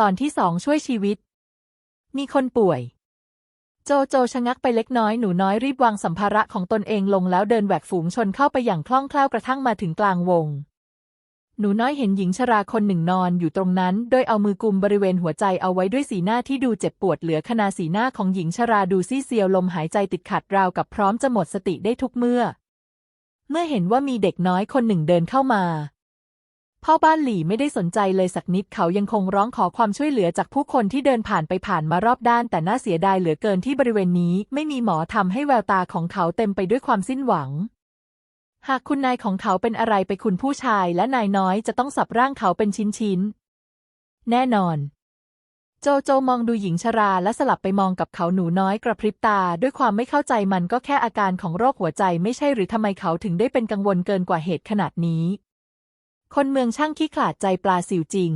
ตอนที่สองช่วยชีวิต มีคนป่วย โจโจชะงักไปเล็กน้อยหนูน้อยรีบวางสัมภาระของตนเองลงแล้วเดินแหวกฝูงชนเข้าไปอย่างคล่องแคล่วกระทั่งมาถึงกลางวง หนูน้อยเห็นหญิงชราคนหนึ่งนอนอยู่ตรงนั้น โดยเอามือกุมบริเวณหัวใจเอาไว้ด้วยสีหน้าที่ดูเจ็บปวดเหลือขนาสีหน้าของหญิงชราดูซีเซียวลมหายใจติดขัดราวกับพร้อมจะหมดสติได้ทุกเมื่อ เมื่อเห็นว่ามีเด็กน้อยคนหนึ่งเดินเข้ามา พ่อบ้านหลี่ไม่ได้สนใจเลยสักนิดเขายังคงร้องขอความช่วยเหลือจากผู้คนที่เดินผ่านไปผ่านมารอบด้านแต่น่าเสียดายเหลือเกินที่บริเวณนี้ ไม่มีหมอทำให้แววตาของเขาเต็มไปด้วยความสิ้นหวัง หากคุณนายของเขาเป็นอะไรไปคุณผู้ชายและนายน้อยจะต้องสับร่างเขาเป็นชิ้นๆ แน่นอน โจโจมองดูหญิงชราและสลับไปมองกับเขาหนูน้อยกระพริบตา ด้วยความไม่เข้าใจมันก็แค่อาการของโรคหัวใจไม่ใช่หรือทำไมเขาถึงได้เป็นกังวลเกินกว่าเหตุขนาดนี้ คนเมืองช่างขี้ขลาดใจปลาสิวจริง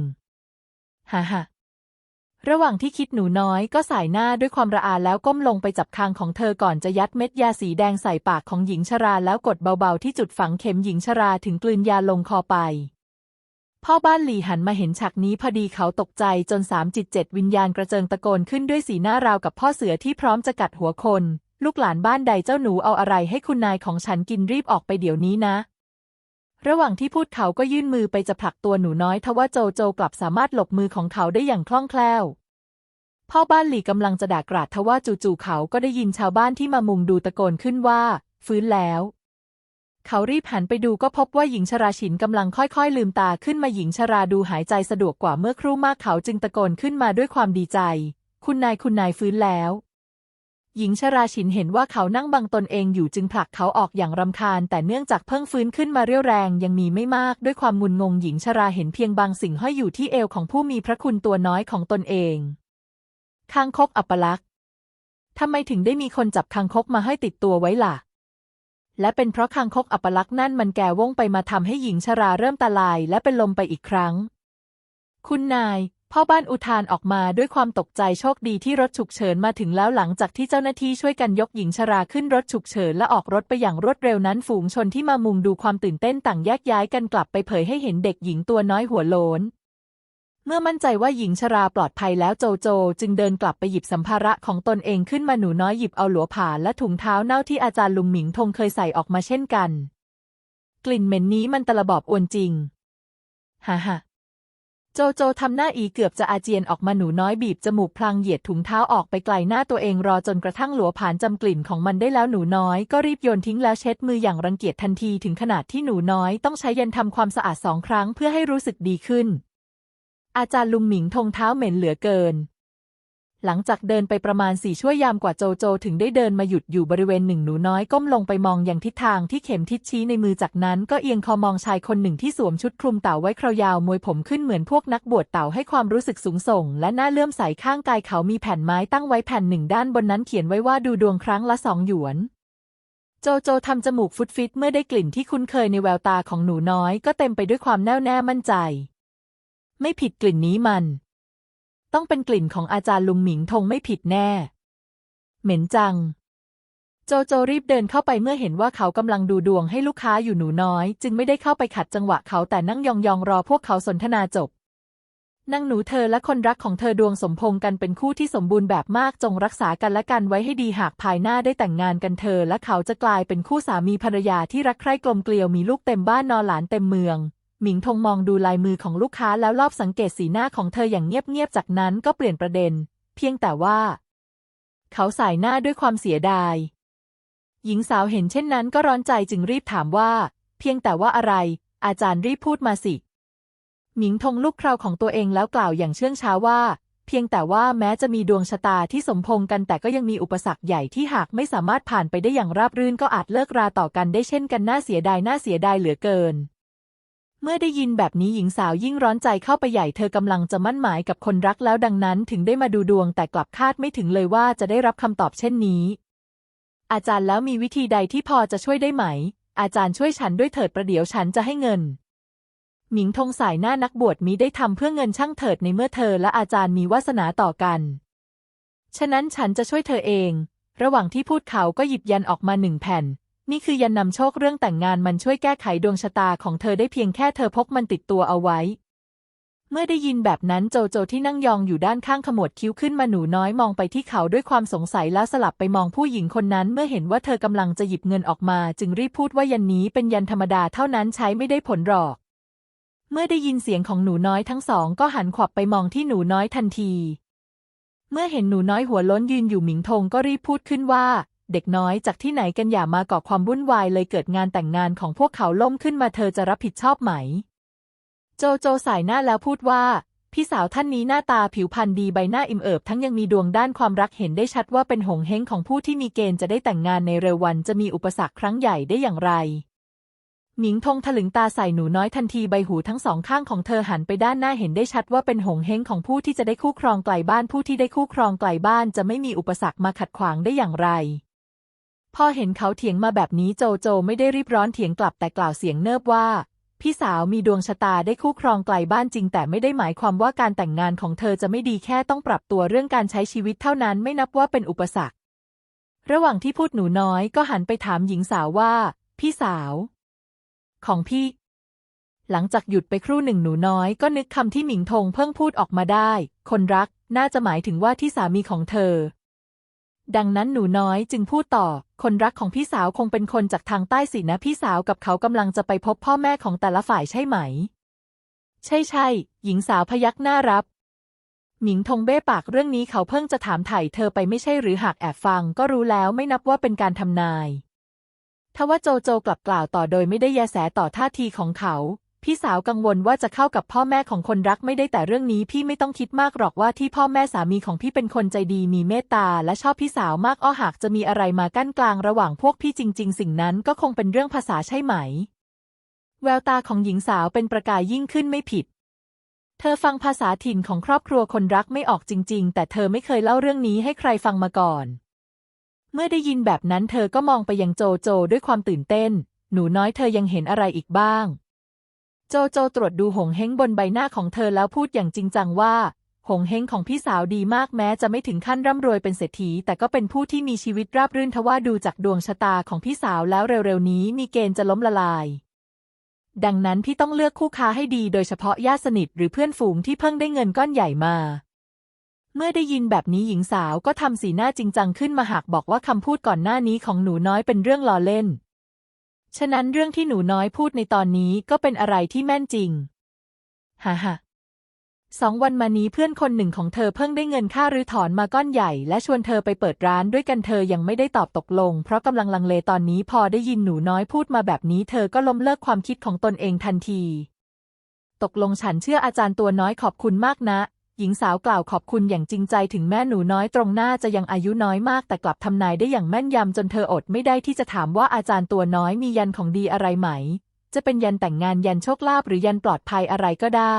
ฮ่าฮ่าระหว่างที่คิดหนูน้อยก็สายหน้าด้วยความระอาแล้วก้มลงไปจับคางของเธอก่อนจะยัดเม็ดยาสีแดงใส่ปากของหญิงชราแล้วกดเบาๆที่จุดฝังเข็มหญิงชราถึงกลืนยาลงคอไป พ่อบ้านหลี่หันมาเห็นฉากนี้พอดีเขาตกใจจนสามจิตเจ็ดวิญญาณกระเจิงตะโกนขึ้นด้วยสีหน้าราวกับพ่อเสือที่พร้อมจะกัดหัวคน ลูกหลานบ้านใดเจ้าหนูเอาอะไรให้คุณนายของฉันกินรีบออกไปเดี๋ยวนี้นะ ระหว่างที่พูดเขาก็ยื่นมือไปจะผลักตัวหนูน้อยทว่าโจโจกลับสามารถหลบมือของเขาได้อย่างคล่องแคล่ว พ่อบ้านหลี่กำลังจะด่ากราดทว่าจู่ๆเขาก็ได้ยินชาวบ้านที่มามุงดูตะโกนขึ้นว่า ฟื้นแล้ว เขารีบหันไปดูก็พบว่าหญิงชราฉินกำลังค่อยๆ ลืมตาขึ้นมาหญิงชราดูหายใจสะดวกกว่าเมื่อครู่มากเขาจึงตะโกนขึ้นมาด้วยความดีใจ คุณนายคุณนายฟื้นแล้ว หญิงชราฉินเห็นว่าเขานั่งบังตนเองอยู่จึงผลักเขาออกอย่างรำคาญ แต่เนื่องจากเพิ่งฟื้นขึ้นมาเรี่ยวแรงยังมีไม่มาก ด้วยความงุนงงหญิงชราเห็นเพียงบางสิ่งห้อยอยู่ที่เอวของผู้มีพระคุณตัวน้อยของตนเองคางคกอัปลักษ์ทำไมถึงได้มีคนจับคางคกมาให้ติดตัวไว้ล่ะ และเป็นเพราะคางคกอัปลักษ์นั่นมันแก่ว่งไปมาทำให้หญิงชราเริ่มตาลายและเป็นลมไปอีกครั้ง คุณนาย พ่อบ้านอุทานออกมาด้วยความตกใจโชคดีที่รถฉุกเฉินมาถึงแล้วหลังจากที่เจ้าหน้าที่ช่วยกันยกหญิงชราขึ้นรถฉุกเฉินและออกรถไปอย่างรวดเร็วนั้นฝูงชนที่มามุงดูความตื่นเต้นต่างแยกย้ายกันกลับไปเผยให้เห็นเด็กหญิงตัวน้อยหัวโลน เมื่อมั่นใจว่าหญิงชราปลอดภัยแล้วโจโจ จึงเดินกลับไปหยิบสัมภาระของตนเองขึ้นมาหนูน้อยหยิบเอาหลัวผ่าและถุงเท้าเน่าที่อาจารย์ลุงหมิงทงเคยใส่ออกมาเช่นกัน กลิ่นเหม็นนี้มันตะลบอบอวนจริงฮ่าฮ่า โจโจทำหน้าอีเกือบจะอาเจียนออกมาหนูน้อยบีบจมูกพลางเหยียดถุงเท้าออกไปไกลหน้าตัวเองรอจนกระทั่งหลัวผ่านจำกลิ่นของมันได้แล้วหนูน้อยก็รีบโยนทิ้งแล้วเช็ดมืออย่างรังเกียจทันทีถึงขนาดที่หนูน้อยต้องใช้เย็นทำความสะอาดสองครั้งเพื่อให้รู้สึกดีขึ้น อาจารย์ลุงหมิงทงเท้าเหม็นเหลือเกิน หลังจากเดินไปประมาณสี่ชั่วยามกว่าโจโจถึงได้เดินมาหยุดอยู่บริเวณหนึ่งหนูน้อยก้มลงไปมองอย่างทิศทางที่เข็มทิศชี้ในมือจากนั้นก็เอียงคอมองชายคนหนึ่งที่สวมชุดคลุมเต่าไว้คราวยาวมวยผมขึ้นเหมือนพวกนักบวชเต่าให้ความรู้สึกสูงส่ง และหน้าเลื่อมใสข้างกายเขามีแผ่นไม้ตั้งไว้แผ่นหนึ่งด้านบนนั้นเขียนไว้ว่าดูดวงครั้งละสองหยวนโจโจทำจมูกฟุดฟิตเมื่อได้กลิ่นที่คุ้นเคยในแววตาของหนูน้อยก็เต็มไปด้วยความแน่วแน่มั่นใจ ไม่ผิดกลิ่นนี้มัน ต้องเป็นกลิ่นของอาจารย์ลุงหมิงทงไม่ผิดแน่ เหม็นจัง โจโจรีบเดินเข้าไปเมื่อเห็นว่าเขากำลังดูดวงให้ลูกค้าอยู่หนูน้อย จึงไม่ได้เข้าไปขัดจังหวะเขาแต่นั่งยองๆรอพวกเขาสนทนาจบนางหนูเธอและคนรักของเธอดวงสมพงกันเป็นคู่ที่สมบูรณ์แบบมากจงรักษากันและกันไว้ให้ดีหากภายหน้าได้แต่งงานกันเธอ และเขาจะกลายเป็นคู่สามีภรรยาที่รักใคร่กลมเกลียวมีลูกเต็มบ้านนอนหลานเต็มเมือง หมิงทงมองดูลายมือของลูกค้าแล้วรอบสังเกตสีหน้าของเธออย่างเงียบๆ จากนั้นก็เปลี่ยนประเด็น เพียงแต่ว่า เขาสายหน้าด้วยความเสียดาย หญิงสาวเห็นเช่นนั้นก็ร้อนใจจึงรีบถามว่า เพียงแต่ว่าอะไร อาจารย์รีบพูดมาสิ หมิงทงลูกคราวของตัวเองแล้วกล่าวอย่างเชื่องช้าว่า เพียงแต่ว่าแม้จะมีดวงชะตาที่สมพงกันแต่ก็ยังมีอุปสรรคใหญ่ที่หากไม่สามารถผ่านไปได้อย่างราบรื่นก็อาจเลิกราต่อกันได้เช่นกันน่าเสียดายน่าเสียดายเหลือเกิน เมื่อได้ยินแบบนี้หญิงสาวยิ่งร้อนใจเข้าไปใหญ่เธอกำลังจะมั่นหมายกับคนรักแล้วดังนั้นถึงได้มาดูดวงแต่กลับคาดไม่ถึงเลยว่าจะได้รับคำตอบเช่นนี้ อาจารย์แล้วมีวิธีใดที่พอจะช่วยได้ไหม อาจารย์ช่วยฉันด้วยเถิดประเดี๋ยวฉันจะให้เงิน หมิงทงสายหน้านักบวชมิได้ทำเพื่อเงินช่างเถิดในเมื่อเธอและอาจารย์มีวาสนาต่อกัน ฉะนั้นฉันจะช่วยเธอเอง ระหว่างที่พูดเขาก็หยิบยันออกมาหนึ่งแผ่น นี่คือยันนำโชคเรื่องแต่งงานมันช่วยแก้ไขดวงชะตาของเธอได้เพียงแค่เธอพกมันติดตัวเอาไว้ เมื่อได้ยินแบบนั้นโจโจที่นั่งยองอยู่ด้านข้างขมวดคิ้วขึ้นมาหนูน้อยมองไปที่เขาด้วยความสงสัยแล้วสลับไปมองผู้หญิงคนนั้น เมื่อเห็นว่าเธอกำลังจะหยิบเงินออกมา จึงรีบพูดว่ายันนี้เป็นยันธรรมดาเท่านั้นใช้ไม่ได้ผลหรอก เมื่อได้ยินเสียงของหนูน้อยทั้งสองก็หันขวับไปมองที่หนูน้อยทันทีเมื่อเห็นหนูน้อยหัวล้นยืนอยู่หมิงทงก็รีบพูดขึ้นว่า เด็กน้อยจากที่ไหนกันอย่ามาก่อความวุ่นวายเลยเกิดงานแต่งงานของพวกเขาล่มขึ้นมาเธอจะรับผิดชอบไหม โจโจสายหน้าแล้วพูดว่า พี่สาวท่านนี้หน้าตาผิวพรรณดีใบหน้าอิ่มเอิบทั้งยังมีดวงด้านความรักเห็นได้ชัดว่าเป็นหงเฮงของผู้ที่มีเกณฑ์จะได้แต่งงานในเร็ววันจะมีอุปสรรคครั้งใหญ่ได้อย่างไรหมิงทงถลึงตาใส่หนูน้อยทันทีใบหูทั้งสองข้างของเธอหันไปด้านหน้าเห็นได้ชัดว่าเป็นหงเฮงของผู้ที่จะได้คู่ครองไกลบ้านผู้ที่ได้คู่ครองไกลบ้านจะไม่มีอุปสรรคมาขัดขวางได้อย่างไร พอเห็นเขาเถียงมาแบบนี้โจโจไม่ได้รีบร้อนเถียงกลับแต่กล่าวเสียงเนิบว่า พี่สาวมีดวงชะตาได้คู่ครองไกลบ้านจริง แต่ไม่ได้หมายความว่าการแต่งงานของเธอจะไม่ดีแค่ต้องปรับตัวเรื่องการใช้ชีวิตเท่านั้นไม่นับว่าเป็นอุปสรรค ระหว่างที่พูดหนูน้อยก็หันไปถามหญิงสาวว่า พี่สาว ของพี่ หลังจากหยุดไปครู่หนึ่งหนูน้อยก็นึกคำที่หมิงทงเพิ่งพูดออกมาได้ คนรักน่าจะหมายถึงว่าที่สามีของเธอ ดังนั้นหนูน้อยจึงพูดต่อ คนรักของพี่สาวคงเป็นคนจากทางใต้สินะพี่สาวกับเขากำลังจะไปพบพ่อแม่ของแต่ละฝ่ายใช่ไหม ใช่ใช่หญิงสาวพยักหน้ารับ หมิงทงเบ้ปากเรื่องนี้เขาเพิ่งจะถามไถ่เธอไปไม่ใช่หรือหากแอบฟังก็รู้แล้วไม่นับว่าเป็นการทำนายทว่าโจโจกลับกล่าวต่อโดยไม่ได้แยแสต่อท่าทีของเขา พี่สาวกังวลว่าจะเข้ากับพ่อแม่ของคนรักไม่ได้แต่เรื่องนี้พี่ไม่ต้องคิดมากหรอกว่าที่พ่อแม่สามีของพี่เป็นคนใจดีมีเมตตาและชอบพี่สาวมากอ้อหากจะมีอะไรมากั้นกลางระหว่างพวกพี่จริง ๆ สิ่งนั้นก็คงเป็นเรื่องภาษาใช่ไหม แววตาของหญิงสาวเป็นประกายยิ่งขึ้นไม่ผิด เธอฟังภาษาถิ่นของครอบครัวคนรักไม่ออกจริง ๆ แต่เธอไม่เคยเล่าเรื่องนี้ให้ใครฟังมาก่อน เมื่อได้ยินแบบนั้นเธอก็มองไปยังโจโจด้วยความตื่นเต้น หนูน้อยเธอยังเห็นอะไรอีกบ้าง โจโจตรวจดูหงเฮงบนใบหน้าของเธอแล้วพูดอย่างจริงจังว่า หงเฮงของพี่สาวดีมากแม้จะไม่ถึงขั้นร่ำรวยเป็นเศรษฐี แต่ก็เป็นผู้ที่มีชีวิตราบรื่นทว่าดูจากดวงชะตาของพี่สาวแล้วเร็วๆนี้มีเกณฑ์จะล้มละลาย ดังนั้นพี่ต้องเลือกคู่ค้าให้ดีโดยเฉพาะญาติสนิทหรือเพื่อนฝูงที่เพิ่งได้เงินก้อนใหญ่มาเมื่อได้ยินแบบนี้หญิงสาวก็ทำสีหน้าจริงจังขึ้นมาหากบอกว่าคำพูดก่อนหน้านี้ของหนูน้อยเป็นเรื่องล้อเล่น ฉะนั้นเรื่องที่หนูน้อยพูดในตอนนี้ก็เป็นอะไรที่แม่นจริง ฮ่าฮ่าสองวันมานี้เพื่อนคนหนึ่งของเธอเพิ่งได้เงินค่ารื้อถอนมาก้อนใหญ่ และชวนเธอไปเปิดร้านด้วยกันเธอยังไม่ได้ตอบตกลง เพราะกำลังลังเลตอนนี้พอได้ยินหนูน้อยพูดมาแบบนี้ เธอก็ล้มเลิกความคิดของตนเองทันที ตกลงฉันเชื่ออาจารย์ตัวน้อยขอบคุณมากนะ หญิงสาวกล่าวขอบคุณอย่างจริงใจถึงแม่หนูน้อยตรงหน้าจะยังอายุน้อยมาก แต่กลับทำนายได้อย่างแม่นยำจนเธออดไม่ได้ที่จะถามว่าอาจารย์ตัวน้อยมียันของดีอะไรไหม จะเป็นยันแต่งงานยันโชคลาภหรือยันปลอดภัยอะไรก็ได้